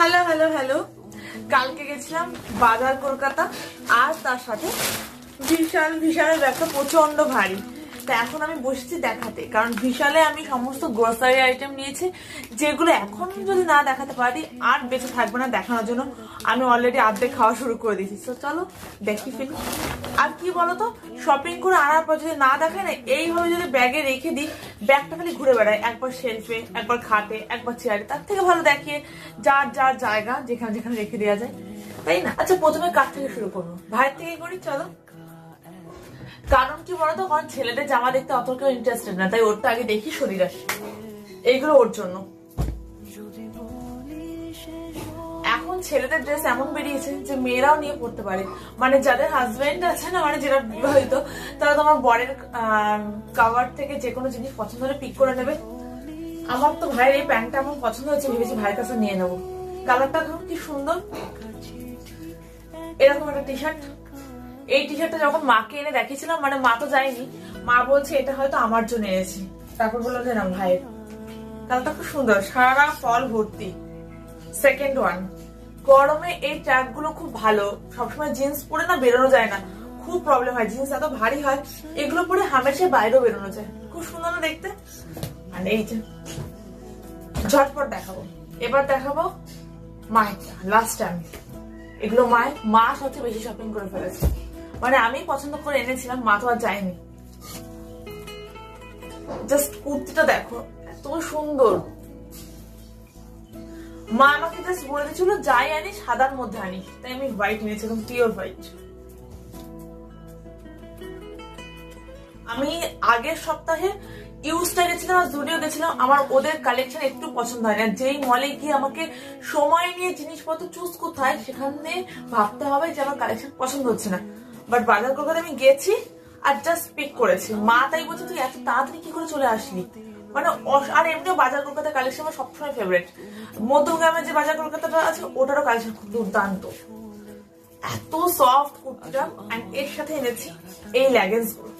Hello hello hello. কালকে গেছিলাম বাজার কলকাতা, আর তার সাথে বিশাল বিশালের ব্যাগটা প্রচণ্ড ভারী। তা এখন আমি বসেছি দেখাতে। কারণ বিশালে আমি সমস্ত গ্রোসারি আইটেম নিয়েছি, যেগুলো এখন যদি না দেখাতে পারি, আর বেঁচে থাকবে না দেখানোর জন্য। আমি অলরেডি আর্ধেক খাওয়া শুরু করে দিয়েছি। তো চলো, দেখি ফেলি আর কি বলতো শপিং করে আনার পর যদি না দেখায় না, এইভাবে যদি ব্যাগে রেখে দিই ব্যাগটা খালি ঘুরে বেড়ায়। একবার শেলফে একবার খাটে, একবার চেয়ারে তার থেকে ভালো দেখিয়ে যার যার জায়গা, যেখানে যেখানে রেখে দেওয়া যায়। তাই না? আচ্ছা প্রথমে কার থেকে শুরু করব। ভাইয়ের থেকে করি, চলো। কারণ কি বলতো? কারণ ছেলেদের জামা দেখতে অত কেউ ইন্টারেস্টেড না, তাই ওরটা আগে দেখি, শরীর আসে। এইগুলো ওর জন্য। এখন ছেলেদের ড্রেস এমন বেরিয়েছে যে মেয়েরাও নিয়ে পড়তে পারে। মানে যাদের হাজবেন্ড আছে না মানে যারা বিবাহিত তারা তোমার বরের কাভার থেকে যে কোনো জিনিস পছন্দ হলে পিক করে নেবে। আমার তো ভাইয়ের এই প্যান্টটা আমার পছন্দ হয়েছে, ভেবেছি ভাইয়ের কাছে নিয়ে নেব। কালারটা ধরুন কি সুন্দর। এরকম একটা টি শার্ট এই টি শার্টটা যখন মাকে এনে দেখিয়েছিলাম মানে মা তো যায়নি, মা বলছে, এটা হয়তো আমার জন্য এনেছি। তারপর বলল যে না ভাইয়ের কালারটা খুব সুন্দর, সারা ফল ভর্তি সেকেন্ড ওয়ান গরমে এই ট্র্যাকগুলো খুব ভালো, সবসময় জিন্স পরে না বেরোনো যায় না, খুব প্রবলেম হয় জিন্স এত ভারী হয়, এগুলো পরে হামেশা বাইরেও বেরোনো যায়, খুব সুন্দর না দেখতে? আর এই যে, ঝটপট দেখাবো, এবার দেখাবো মায়েরটা লাস্ট টাইম এগুলো মায়ের, মা সবচেয়ে বেশি শপিং করে ফেলেছে। মানে আমি পছন্দ করে এনেছিলাম, মা তো আর যায়নি। জাস্ট কুর্তিটা দেখো, এত সুন্দর। মা আমাকে জাস্ট বলে দিয়েছিল, যাই আনিস, সাদার মধ্যে আনিস। তাই আমি হোয়াইট নিয়েছিলাম পিওর হোয়াইট আমি আগের সপ্তাহে ইউজটা গেছিলাম, আর জুডিও গেছিলাম, আমার ওদের কালেকশন একটু পছন্দ হয় না। যেই মলে গিয়ে আমাকে সময় নিয়ে জিনিসপত্র চুজ করতে হয়, সেখানে ভাবতে হবে যে আমার কালেকশন পছন্দ হচ্ছে না। বাট বাজার কলকাতা আমি গেছি আর জাস্ট পিক করেছি। মা তাই বলছে, তুই এত তাড়াতাড়ি কি করে চলে আসলি? মানে আর এমনিও বাজার কলকাতা কালেকশন আমার সবসময় ফেভারিট মধ্যগ্রামের যে বাজার কলকাতাটা আছে, ওটারও কালেকশন খুব দুর্দান্ত। এত সফট কুর্তিটা অ্যান্ড এর সাথে এনেছি এই লেগেন্সগুলো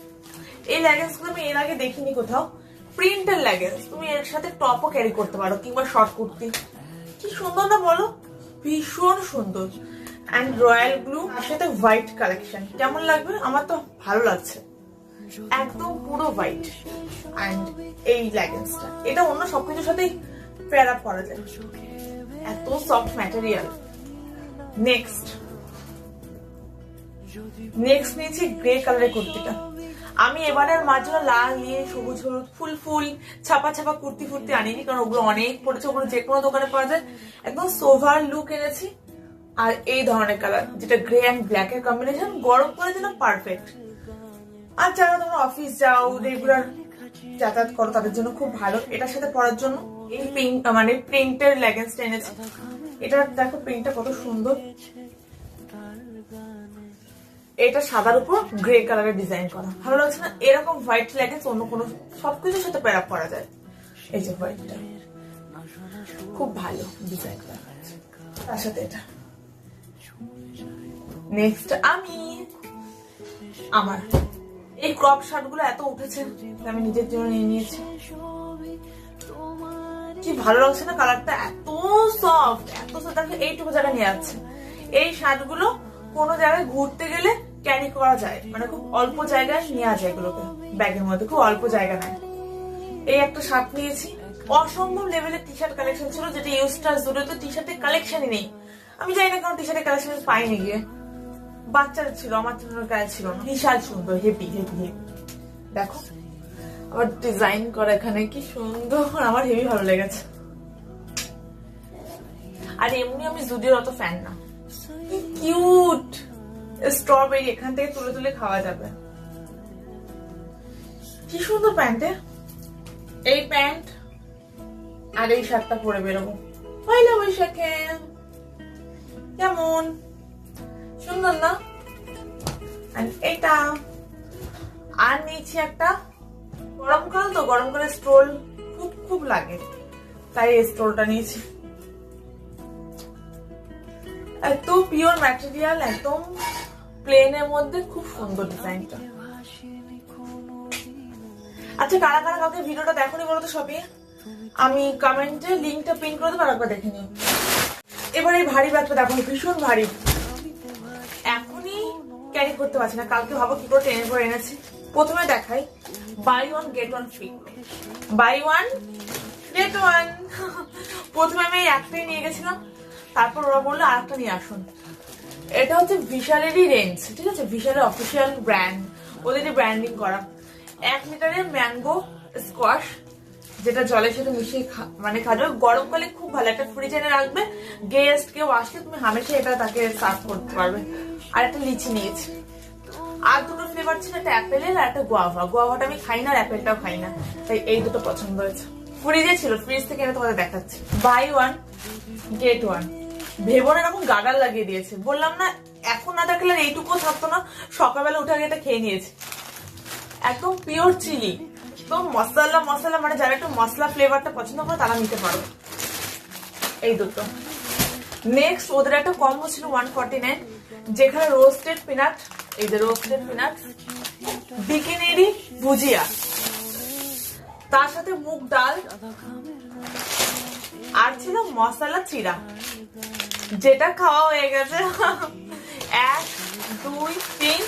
এই লেগেন্সগুলো আমি এর আগে দেখিনি কোথাও। প্রিন্টের লেগেন্স তুমি এর সাথে টপও ক্যারি করতে পারো, কিংবা শর্ট কুর্তি। কি সুন্দর না বলো? ভীষণ সুন্দর। অ্যান্ড রয়্যাল ব্লু সাথে হোয়াইট কালেকশন কেমন লাগবে? আমার তো ভালো লাগছে। একদম পুরো হোয়াইট অ্যান্ড এই লেগেন্সটা এটা অন্য সবকিছুর সাথেই পেয়ার আপ করা যায়। এত সফট ম্যাটেরিয়াল নেক্সট নেক্সট নিয়েছি গ্রে কালারের কুর্তিটা। আমি এবারের জন্য লাল নিয়ে সবুজ হলুদ, ফুল ফুল, ছাপা ছাপা কুর্তি ফুর্তি আনিনি, কারণ ওগুলো অনেক পড়েছে। ওগুলো যে কোনো দোকানে পাওয়া যায়। একদম সোভার লুক এনেছি। আর এই ধরনের কালার যেটা গ্রে অ্যান্ড ব্ল্যাক এর কম্বিনেশন গরম করে যেন পারফেক্ট আর যারা তোমরা অফিস যাও রেগুলার যাতায়াত করো, তাদের জন্য খুব ভালো। এটার সাথে পরার জন্য এই পিঙ্ক মানে প্রিন্টের লেগেন্সটা এনেছি। এটা দেখো প্রিন্টটা কত সুন্দর। এটা সাদার উপর গ্রে কালারের ডিজাইন করা। ভালো লাগছে না? এরকম হোয়াইট লেগেন্স অন্য কোনো সবকিছুর সাথে প্যারাপ করা যায়। এই যে হোয়াইটটা খুব ভালো ডিজাইন করা। তার সাথে এটা। নেক্সট আমি। আমার। এই ক্রপ শার্টগুলো এত উঠেছে আমি নিজের জন্য নিয়ে নিয়েছি। কি ভালো লাগছে না কালারটা? এত সফট এত সফট এইটুকু জায়গায় নিয়ে যাচ্ছে। এই শার্টগুলো কোনো জায়গায় ঘুরতে গেলে ক্যারি করা যায়। মানে খুব অল্প জায়গায় নেওয়া যায় এগুলোকে। ব্যাগের মধ্যে খুব অল্প জায়গা নেয়। এই একটা শার্ট নিয়েছি। অসম্ভব লেভেলের টি শার্ট কালেকশন ছিল যেটা ইউস্টার জুড়ে তো টি শার্টের কালেকশনই নেই। আমি জানি না কারণ টি শার্টের কালেকশন পাইনি গিয়ে। বাচ্চাদের ছিল, আমার জন্য গায়ে ছিল না। বিশাল সুন্দর হেভি হেভি হেভি দেখো আবার ডিজাইন করা এখানে কি সুন্দর, আমার হেভি ভালো লেগেছে। আর এমনি আমি জুডিওর অত ফ্যান না। কিউট স্ট্রবেরি এখান থেকে তুলে তুলে খাওয়া যাবে। কি সুন্দর প্যান্টে এই প্যান্ট আর এই শার্টটা পরে বেরোবো। পয়লা বৈশাখে কেমন? সুন্দর না? এটা, আর নিয়েছি একটা গরমকাল তো গরমকালে স্টোল খুব খুব লাগে। তাই এই স্টোলটা নিয়েছি। এত পিওর ম্যাটেরিয়াল একদম প্লেনের মধ্যে খুব সুন্দর ডিজাইনটা আচ্ছা কারা কারা কাউকে ভিডিওটা দেখোনি বলো তো সবই? আমি কমেন্টে লিঙ্কটা পিন করে দেবো আর একবার দেখে নিও। এবার এই ভারী ব্যাগটা দেখো, ভীষণ ভারী। এখনই ক্যারি করতে পারছি না। কালকে ভাবো কি করে ট্রেনে করে এনেছি। প্রথমে দেখাই buy one get one free buy one get one প্রথমে আমি একটাই নিয়ে গেছিলাম, তারপর ওরা বলল আরেকটা নিয়ে আসুন। এটা হচ্ছে বিশালেরই রেঞ্জ ঠিক আছে? বিশালের অফিসিয়াল ব্র্যান্ড ওদেরই ব্র্যান্ডিং করা। এক লিটারের ম্যাঙ্গো স্কোয়াশ যেটা জলের সাথে মিশিয়ে মানে খাবে গরমকালে খুব ভালো, একটা ফ্রিজে এনে রাখবে গেস্ট কেউ আসলে তুমি হামেশা এটা তাকে সার্ভ করতে পারবে। আর একটা লিচি নিয়েছি। আর দুটো ফ্লেভার ছিল একটা অ্যাপেলের আর একটা গোয়াভা গোয়াভাটা আমি খাই না আর অ্যাপেলটাও খাই না। তাই এই দুটো পছন্দ হয়েছে। ফ্রিজে ছিল ফ্রিজ থেকে এনে তোমাদের দেখাচ্ছি। বাই ওয়ান গেট ওয়ান ভেবন এরকম গাডার লাগিয়ে দিয়েছে। বললাম না, এখন না দেখলে এইটুকু থাকতো না। সকালবেলা উঠে আগে এটা খেয়ে নিয়েছে। একদম পিওর চিলি তো মশলা মশলা মানে যারা একটু মশলা ফ্লেভারটা পছন্দ করে তারা নিতে পারো। এই দুটো। নেক্সট ওদের একটা কম্বো ছিল ওয়ান ফর্টি নাইন যেখানে রোস্টেড পিনাট এই যে রোস্টেড পিনাট বিকিনেরি ভুজিয়া। তার সাথে মুগ ডাল, আর ছিল মশলা চিরা। যেটা খাওয়া হয়ে গেছে। এক, দুই, তিন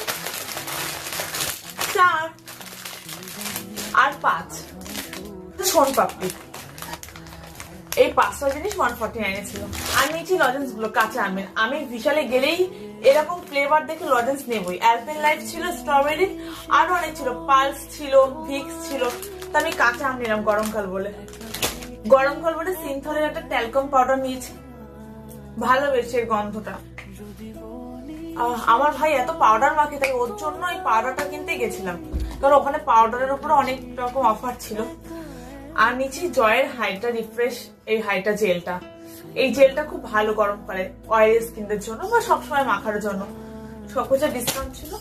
সোন পাপড়ি এই পাঁচটা জিনিস ওয়ান ফর্টি নাইনে ছিল। আর নিয়েছি লজেন্সগুলো, কাঁচা আমের। আমি বিশালে গেলেই এরকম ফ্লেভার দেখে লজেন্স নেবই। অ্যালপেন লাইফ ছিল স্ট্রবেরি আরও অনেক ছিল। পালস ছিল ভিক্স ছিল। তা আমি কাঁচা আম নিলাম গরমকাল বলে। গরমকাল বলে সিনথলের একটা ট্যালকম পাউডার নিয়েছি। ভালো বেশি গন্ধটা। আমার ভাই এত পাউডার মাখে, তাই ওর জন্য এই পাউডারটা কিনতে গেছিলাম। কারণ ওখানে পাউডারের উপরে অনেক রকম অফার ছিল। আর নিচে জয়ের হাইটা রিফ্রেশ এই হাইটা জেলটা। এই জেলটা খুব ভালো গরম করে অয়েল স্কিনদের জন্য বা সবসময় মাখার জন্য। সবকিছু ডিসকাউন্ট ছিল।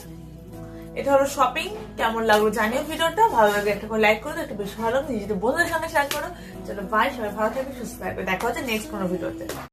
এটা হলো শপিং কেমন লাগল জানিও ভিডিওটা। ভালো লাগে একটা করে লাইক করো, একটু বেশি ভালো নিজেদের বন্ধুদের সঙ্গে শেয়ার করো। চলো বাই সবাই ভালো থাকবে, সুস্থ থাকবে। দেখা হচ্ছে নেক্সট কোনো ভিডিওতে।